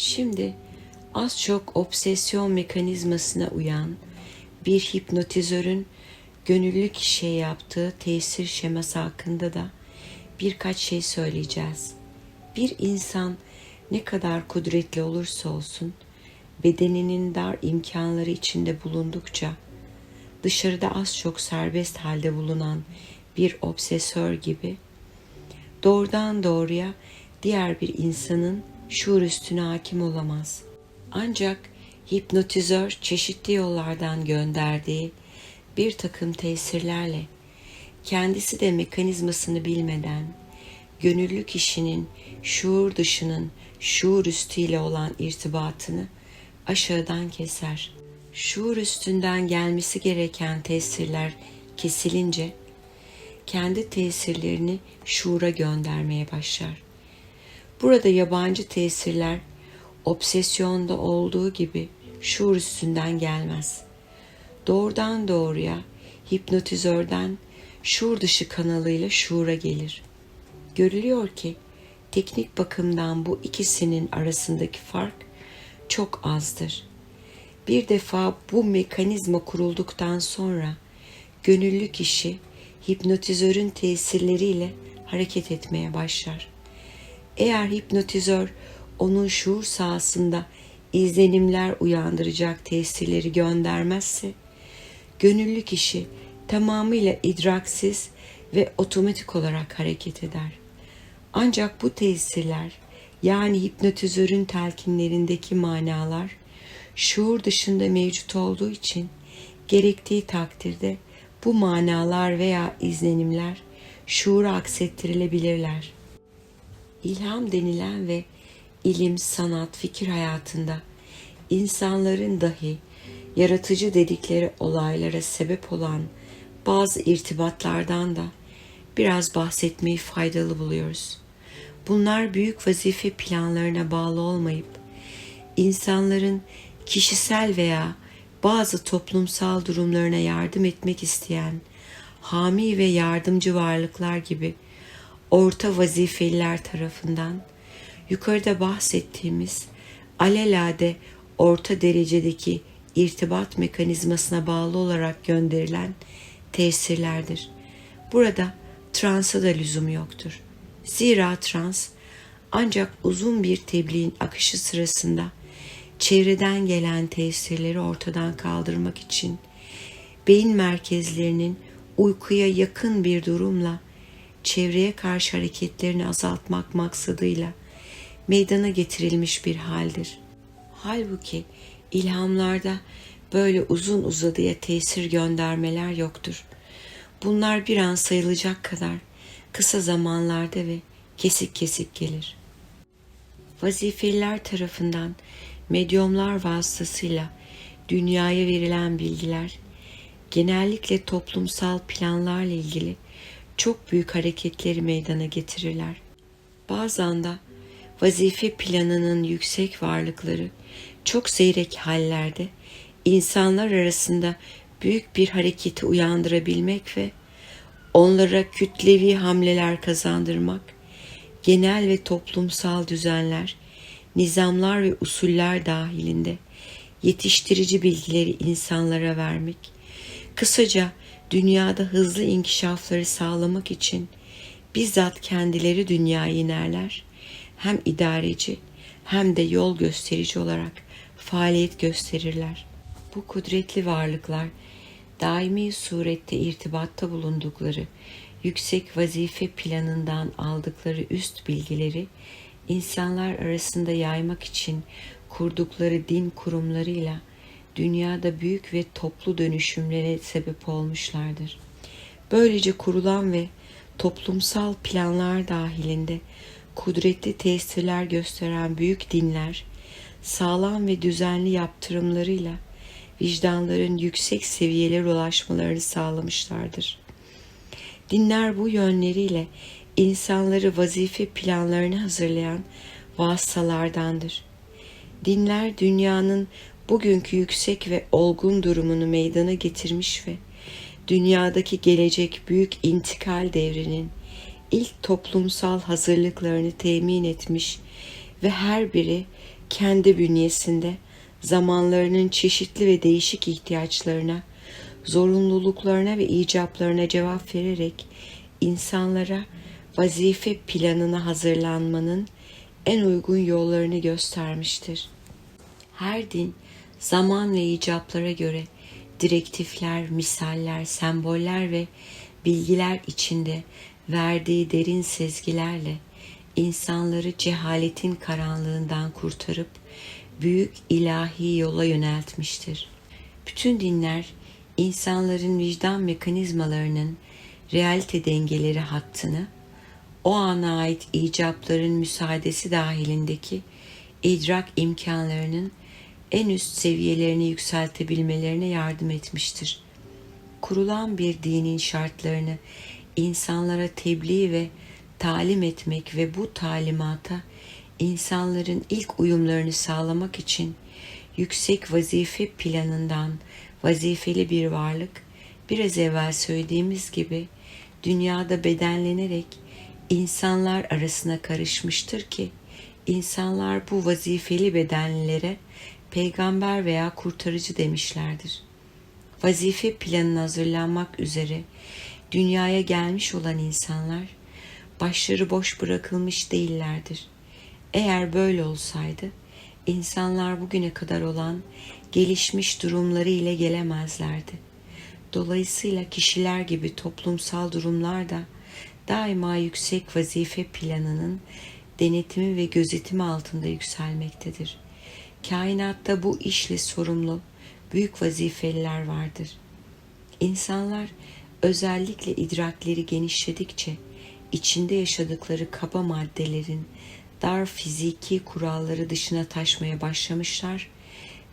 Şimdi az çok obsesyon mekanizmasına uyan bir hipnotizörün gönüllü kişiye yaptığı tesir şeması hakkında da birkaç şey söyleyeceğiz. Bir insan ne kadar kudretli olursa olsun bedeninin dar imkanları içinde bulundukça dışarıda az çok serbest halde bulunan bir obsesör gibi doğrudan doğruya diğer bir insanın şuur üstüne hakim olamaz. Ancak hipnotizör çeşitli yollardan gönderdiği bir takım tesirlerle kendisi de mekanizmasını bilmeden gönüllü kişinin şuur dışının şuur üstüyle olan irtibatını aşağıdan keser. Şuur üstünden gelmesi gereken tesirler kesilince kendi tesirlerini şuura göndermeye başlar. Burada yabancı tesirler obsesyonda olduğu gibi şuur üstünden gelmez. Doğrudan doğruya hipnotizörden şuur dışı kanalıyla şuura gelir. Görülüyor ki teknik bakımdan bu ikisinin arasındaki fark çok azdır. Bir defa bu mekanizma kurulduktan sonra gönüllü kişi hipnotizörün tesirleriyle hareket etmeye başlar. Eğer hipnotizör onun şuur sahasında izlenimler uyandıracak tesirleri göndermezse, gönüllü kişi tamamıyla idraksiz ve otomatik olarak hareket eder. Ancak bu tesirler yani hipnotizörün telkinlerindeki manalar şuur dışında mevcut olduğu için gerektiği takdirde bu manalar veya izlenimler şuura aksettirilebilirler. İlham denilen ve ilim, sanat, fikir hayatında insanların dahi yaratıcı dedikleri olaylara sebep olan bazı irtibatlardan da biraz bahsetmeyi faydalı buluyoruz. Bunlar büyük vazife planlarına bağlı olmayıp insanların kişisel veya bazı toplumsal durumlarına yardım etmek isteyen hami ve yardımcı varlıklar gibi orta vazifeliler tarafından yukarıda bahsettiğimiz alelade orta derecedeki irtibat mekanizmasına bağlı olarak gönderilen tesirlerdir. Burada transa da lüzum yoktur. Zira trans ancak uzun bir tebliğin akışı sırasında çevreden gelen tesirleri ortadan kaldırmak için beyin merkezlerinin uykuya yakın bir durumla çevreye karşı hareketlerini azaltmak maksadıyla meydana getirilmiş bir haldir. Halbuki ilhamlarda böyle uzun uzadıya tesir göndermeler yoktur. Bunlar bir an sayılacak kadar kısa zamanlarda ve kesik kesik gelir. Vazifeliler tarafından medyumlar vasıtasıyla dünyaya verilen bilgiler genellikle toplumsal planlarla ilgili çok büyük hareketleri meydana getirirler. Bazen de vazife planının yüksek varlıkları çok seyrek hallerde insanlar arasında büyük bir hareketi uyandırabilmek ve onlara kütlevi hamleler kazandırmak, genel ve toplumsal düzenler, nizamlar ve usuller dahilinde yetiştirici bilgileri insanlara vermek, kısaca dünyada hızlı inkişafları sağlamak için bizzat kendileri dünyaya inerler, hem idareci hem de yol gösterici olarak faaliyet gösterirler. Bu kudretli varlıklar daimi surette irtibatta bulundukları yüksek vazife planından aldıkları üst bilgileri insanlar arasında yaymak için kurdukları din kurumlarıyla dünyada büyük ve toplu dönüşümlere sebep olmuşlardır. Böylece kurulan ve toplumsal planlar dahilinde kudretli tesirler gösteren büyük dinler, sağlam ve düzenli yaptırımlarıyla vicdanların yüksek seviyelere ulaşmalarını sağlamışlardır. Dinler bu yönleriyle insanları vazife planlarını hazırlayan vasıtalardandır. Dinler dünyanın bugünkü yüksek ve olgun durumunu meydana getirmiş ve dünyadaki gelecek büyük intikal devrinin ilk toplumsal hazırlıklarını temin etmiş ve her biri kendi bünyesinde zamanlarının çeşitli ve değişik ihtiyaçlarına, zorunluluklarına ve icaplarına cevap vererek insanlara vazife planına hazırlanmanın en uygun yollarını göstermiştir. Her din zaman ve icaplara göre direktifler, misaller, semboller ve bilgiler içinde verdiği derin sezgilerle insanları cehaletin karanlığından kurtarıp büyük ilahi yola yöneltmiştir. Bütün dinler insanların vicdan mekanizmalarının realite dengeleri hattını o ana ait icapların müsaadesi dahilindeki idrak imkanlarının en üst seviyelerini yükseltebilmelerine yardım etmiştir. Kurulan bir dinin şartlarını insanlara tebliğ ve talim etmek ve bu talimata insanların ilk uyumlarını sağlamak için yüksek vazife planından vazifeli bir varlık biraz evvel söylediğimiz gibi dünyada bedenlenerek insanlar arasına karışmıştır ki insanlar bu vazifeli bedenlilere peygamber veya kurtarıcı demişlerdir. Vazife planına hazırlanmak üzere dünyaya gelmiş olan insanlar başları boş bırakılmış değillerdir. Eğer böyle olsaydı insanlar bugüne kadar olan gelişmiş durumları ile gelemezlerdi. Dolayısıyla kişiler gibi toplumsal durumlar da daima yüksek vazife planının denetimi ve gözetimi altında yükselmektedir. Kainatta bu işle sorumlu büyük vazifeliler vardır. İnsanlar özellikle idrakleri genişledikçe içinde yaşadıkları kaba maddelerin dar fiziki kuralları dışına taşmaya başlamışlar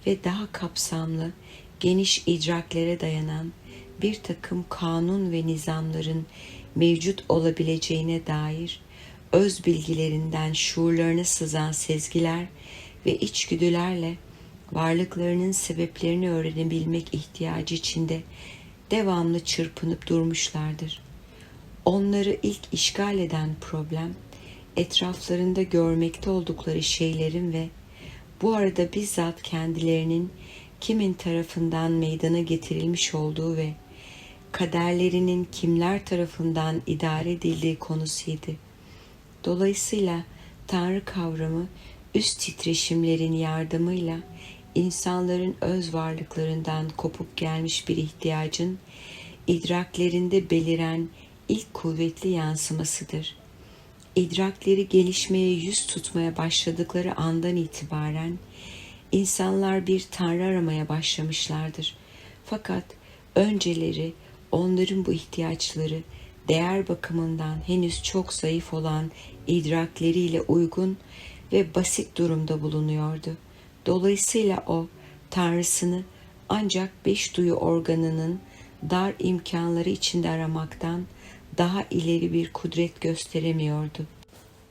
ve daha kapsamlı, geniş idraklere dayanan bir takım kanun ve nizamların mevcut olabileceğine dair öz bilgilerinden şuurlarına sızan sezgiler ve içgüdülerle varlıklarının sebeplerini öğrenebilmek ihtiyacı içinde devamlı çırpınıp durmuşlardır. Onları ilk işgal eden problem, etraflarında görmekte oldukları şeylerin ve bu arada bizzat kendilerinin kimin tarafından meydana getirilmiş olduğu ve kaderlerinin kimler tarafından idare edildiği konusuydu. Dolayısıyla Tanrı kavramı üst titreşimlerin yardımıyla insanların öz varlıklarından kopup gelmiş bir ihtiyacın idraklerinde beliren ilk kuvvetli yansımasıdır. İdrakleri gelişmeye yüz tutmaya başladıkları andan itibaren insanlar bir tanrı aramaya başlamışlardır. Fakat önceleri onların bu ihtiyaçları değer bakımından henüz çok zayıf olan idrakleriyle uygun ve basit durumda bulunuyordu. Dolayısıyla o tanrısını ancak beş duyu organının dar imkanları içinde aramaktan daha ileri bir kudret gösteremiyordu.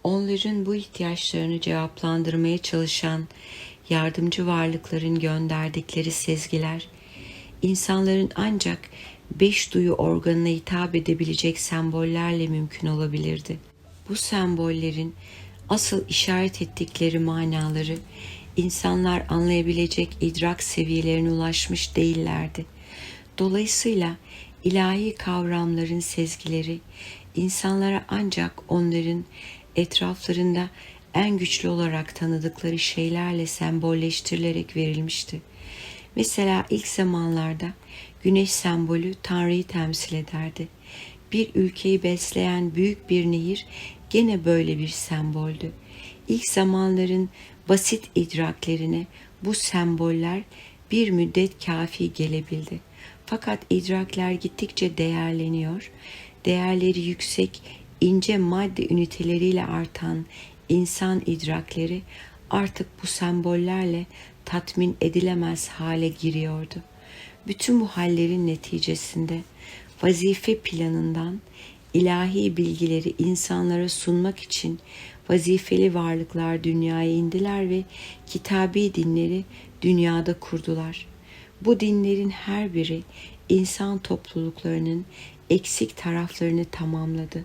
Onların bu ihtiyaçlarını cevaplandırmaya çalışan yardımcı varlıkların gönderdikleri sezgiler, insanların ancak beş duyu organına hitap edebilecek sembollerle mümkün olabilirdi. Bu sembollerin asıl işaret ettikleri manaları insanlar anlayabilecek idrak seviyelerine ulaşmış değillerdi. Dolayısıyla ilahi kavramların sezgileri insanlara ancak onların etraflarında en güçlü olarak tanıdıkları şeylerle sembolleştirilerek verilmişti. Mesela ilk zamanlarda güneş sembolü Tanrı'yı temsil ederdi. Bir ülkeyi besleyen büyük bir nehir gene böyle bir semboldü. İlk zamanların basit idraklerine bu semboller bir müddet kafi gelebildi. Fakat idrakler gittikçe değerleniyor, değerleri yüksek, ince madde üniteleriyle artan insan idrakleri artık bu sembollerle tatmin edilemez hale giriyordu. Bütün bu hallerin neticesinde vazife planından ilahi bilgileri insanlara sunmak için vazifeli varlıklar dünyaya indiler ve kitabi dinleri dünyada kurdular. Bu dinlerin her biri insan topluluklarının eksik taraflarını tamamladı.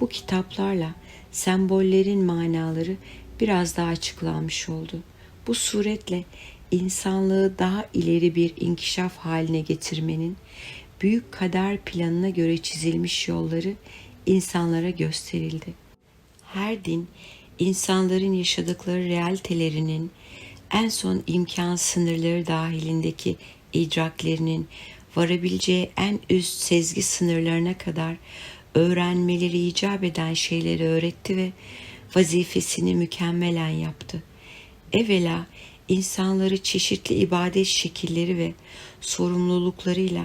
Bu kitaplarla sembollerin manaları biraz daha açıklanmış oldu. Bu suretle insanlığı daha ileri bir inkişaf haline getirmenin büyük kader planına göre çizilmiş yolları insanlara gösterildi. Her din insanların yaşadıkları realitelerinin en son imkan sınırları dahilindeki idraklerinin varabileceği en üst sezgi sınırlarına kadar öğrenmeleri icap eden şeyleri öğretti ve vazifesini mükemmelen yaptı. Evvela insanları çeşitli ibadet şekilleri ve sorumluluklarıyla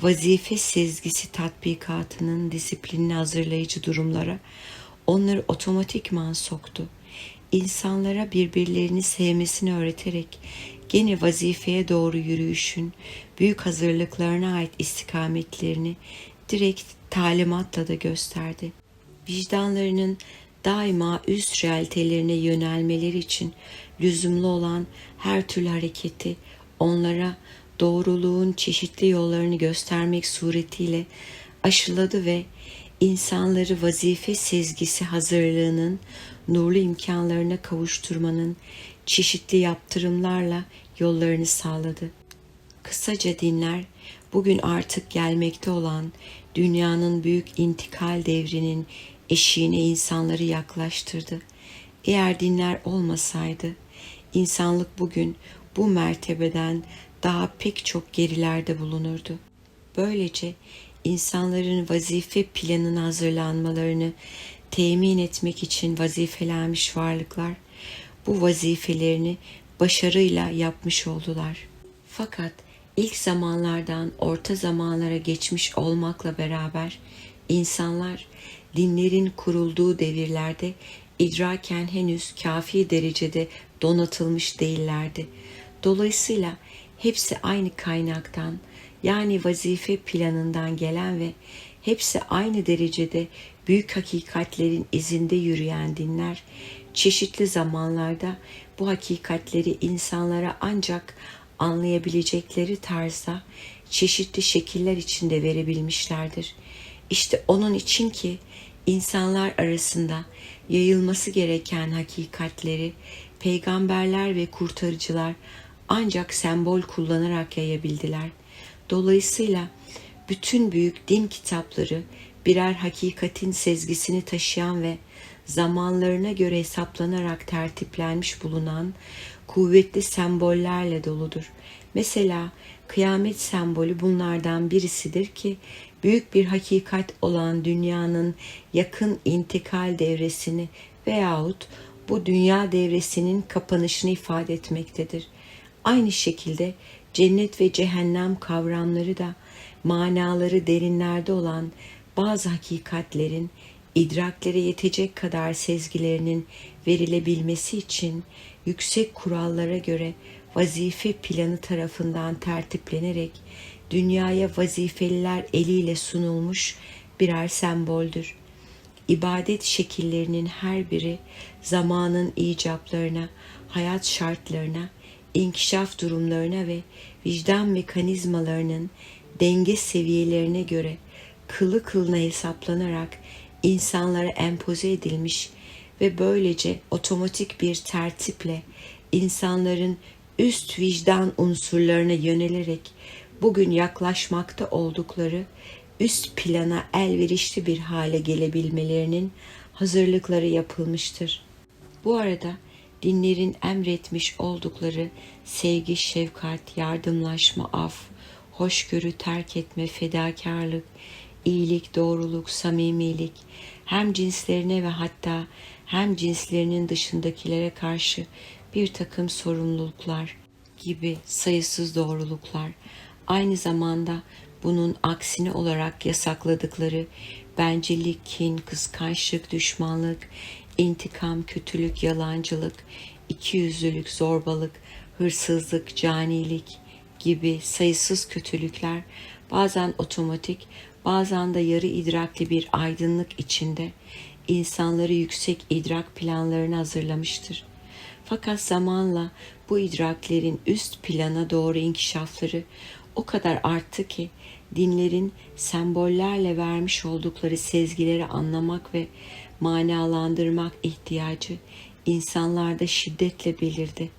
vazife sezgisi tatbikatının disiplinini hazırlayıcı durumlara onları otomatikman soktu. İnsanlara birbirlerini sevmesini öğreterek gene vazifeye doğru yürüyüşün büyük hazırlıklarına ait istikametlerini direkt talimatla da gösterdi. Vicdanlarının daima üst realitelerine yönelmeleri için lüzumlu olan her türlü hareketi onlara doğruluğun çeşitli yollarını göstermek suretiyle aşıladı ve insanları vazife sezgisi hazırlığının nurlu imkanlarına kavuşturmanın çeşitli yaptırımlarla yollarını sağladı. Kısaca dinler bugün artık gelmekte olan dünyanın büyük intikal devrinin eşiğine insanları yaklaştırdı. Eğer dinler olmasaydı insanlık bugün bu mertebeden daha pek çok gerilerde bulunurdu. Böylece insanların vazife planına hazırlanmalarını temin etmek için vazifelenmiş varlıklar bu vazifelerini başarıyla yapmış oldular. Fakat ilk zamanlardan orta zamanlara geçmiş olmakla beraber insanlar dinlerin kurulduğu devirlerde idraken henüz kafi derecede donatılmış değillerdi. Dolayısıyla hepsi aynı kaynaktan yani vazife planından gelen ve hepsi aynı derecede büyük hakikatlerin izinde yürüyen dinler çeşitli zamanlarda bu hakikatleri insanlara ancak anlayabilecekleri tarzda çeşitli şekiller içinde verebilmişlerdir. İşte onun için ki insanlar arasında yayılması gereken hakikatleri peygamberler ve kurtarıcılar ancak sembol kullanarak yayabildiler. Dolayısıyla bütün büyük din kitapları birer hakikatin sezgisini taşıyan ve zamanlarına göre hesaplanarak tertiplenmiş bulunan kuvvetli sembollerle doludur. Mesela kıyamet sembolü bunlardan birisidir ki büyük bir hakikat olan dünyanın yakın intikal devresini veyahut bu dünya devresinin kapanışını ifade etmektedir. Aynı şekilde cennet ve cehennem kavramları da manaları derinlerde olan bazı hakikatlerin idraklere yetecek kadar sezgilerinin verilebilmesi için yüksek kurallara göre vazife planı tarafından tertiplenerek dünyaya vazifeliler eliyle sunulmuş birer semboldür. İbadet şekillerinin her biri zamanın icaplarına, hayat şartlarına, inkişaf durumlarına ve vicdan mekanizmalarının denge seviyelerine göre kılı kılına hesaplanarak insanlara empoze edilmiş ve böylece otomatik bir tertiple insanların üst vicdan unsurlarına yönelerek bugün yaklaşmakta oldukları üst plana elverişli bir hale gelebilmelerinin hazırlıkları yapılmıştır. Bu arada dinlerin emretmiş oldukları sevgi, şefkat, yardımlaşma, af, hoşgörü, terk etme, fedakarlık, iyilik, doğruluk, samimilik hem cinslerine ve hatta hem cinslerinin dışındakilere karşı bir takım sorumluluklar gibi sayısız doğruluklar. Aynı zamanda bunun aksini olarak yasakladıkları bencillik, kin, kıskançlık, düşmanlık, intikam, kötülük, yalancılık, ikiyüzlülük, zorbalık, hırsızlık, canilik gibi sayısız kötülükler bazen otomatik, bazen de yarı idrakli bir aydınlık içinde insanları yüksek idrak planlarını hazırlamıştır. Fakat zamanla bu idraklerin üst plana doğru inkişafları o kadar arttı ki dinlerin sembollerle vermiş oldukları sezgileri anlamak ve manalandırmak ihtiyacı insanlarda şiddetle belirdi.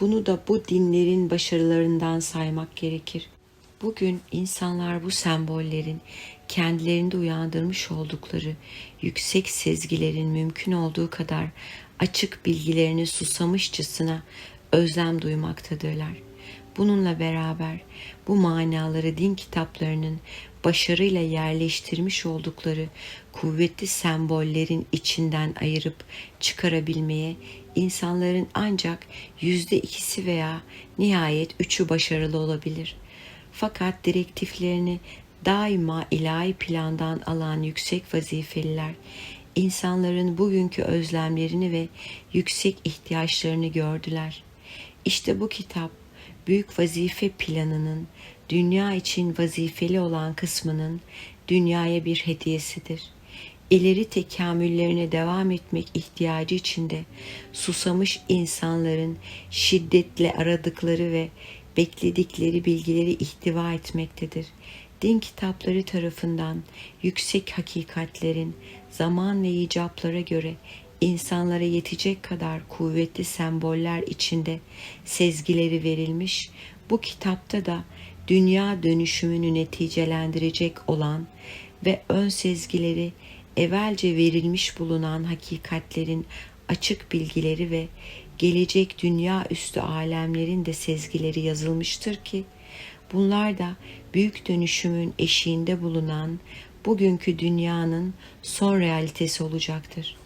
Bunu da bu dinlerin başarılarından saymak gerekir. Bugün insanlar bu sembollerin kendilerinde uyandırmış oldukları yüksek sezgilerin mümkün olduğu kadar açık bilgilerini susamışçasına özlem duymaktadırlar. Bununla beraber bu manaları din kitaplarının başarıyla yerleştirmiş oldukları kuvvetli sembollerin içinden ayırıp çıkarabilmeye insanların ancak yüzde ikisi veya nihayet üçü başarılı olabilir. Fakat direktiflerini daima ilahi plandan alan yüksek vazifeliler insanların bugünkü özlemlerini ve yüksek ihtiyaçlarını gördüler. İşte bu kitap büyük vazife planının dünya için vazifeli olan kısmının dünyaya bir hediyesidir. İleri tekamüllerine devam etmek ihtiyacı içinde susamış insanların şiddetle aradıkları ve bekledikleri bilgileri ihtiva etmektedir. Din kitapları tarafından yüksek hakikatlerin zaman ve icaplara göre insanlara yetecek kadar kuvvetli semboller içinde sezgileri verilmiş, bu kitapta da dünya dönüşümünü neticelendirecek olan ve ön sezgileri evvelce verilmiş bulunan hakikatlerin açık bilgileri ve gelecek dünya üstü alemlerin de sezgileri yazılmıştır ki bunlar da büyük dönüşümün eşiğinde bulunan bugünkü dünyanın son realitesi olacaktır.